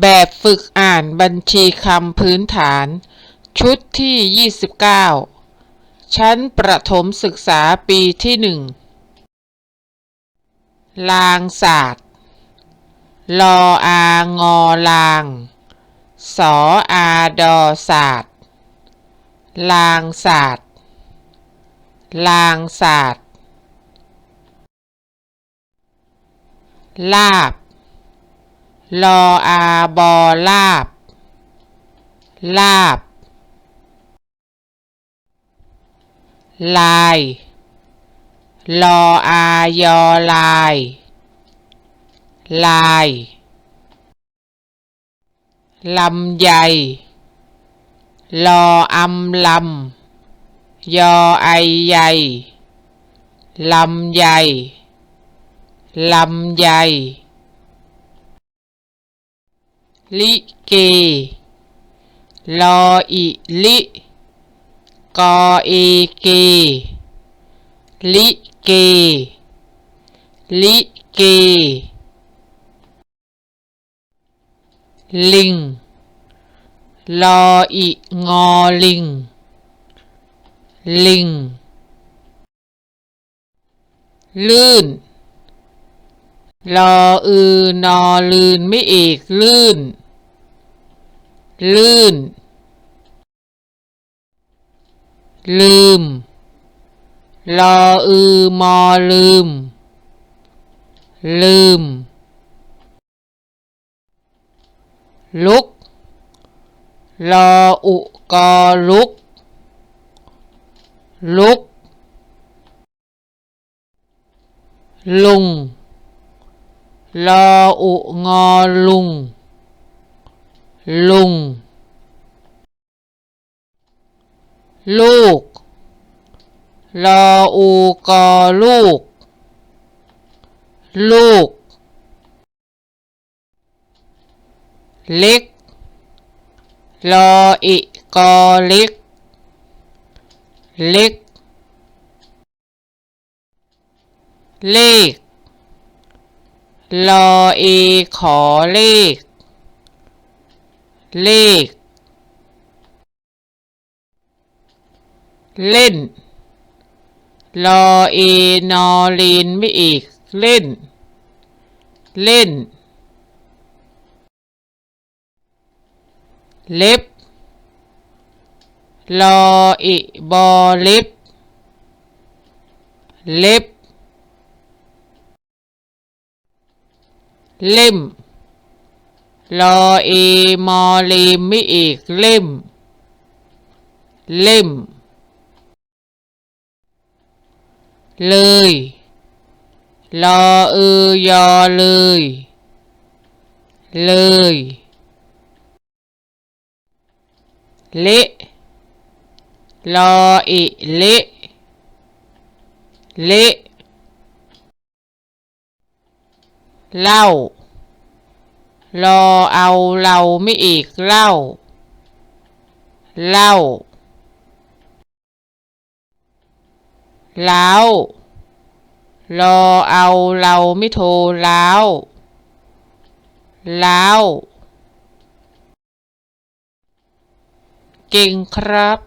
แบบฝึกอ่านบัญชีคำพื้นฐาน ชุดที่ 29 ชั้นประถมศึกษาปีที่หนึ่งลางศาสตร์ ลออางอลาง สออาดอศาสตร์ ลางศาสตร์ ลางศาสตร์ ลาบ ลออาบอลาบ ลาบ ลาย ลออายอลาย ลายลำใหญ่ลออำลำยอไอใหญ่ลำใหญ่ลำใหญ่ ลิเก ลออิลิ กอเอเก ลิเก ลิเก ลิง ลออิงอลิง ลิง ลื่นลออือนอลืนไม่เอกลื่น ลื่น ลืม ลออือมอลืม ลืม ลุก ลออุกอลุก ลุก ลุง ลออุงอลุง ลุง ลูกลออูกอลูก ลูก เล็กลออิกอเล็ก เล็ก เลขลอเอขอเลข เลข เล่นลอเอนอลีนไม่อีก เล่น เล่น เล็บลออิบอเล็บ เล็บ เล่ม ลอเอมอลีมไม่อีกเล่ม เล่ม เลยลอเอยอเลย เลย เละลออิเละเละเล้า รอเอาเราไม่อีกเล้าเล้าล้าวรอเอาเราไม่โทรล้าวล้าวเก่งครับ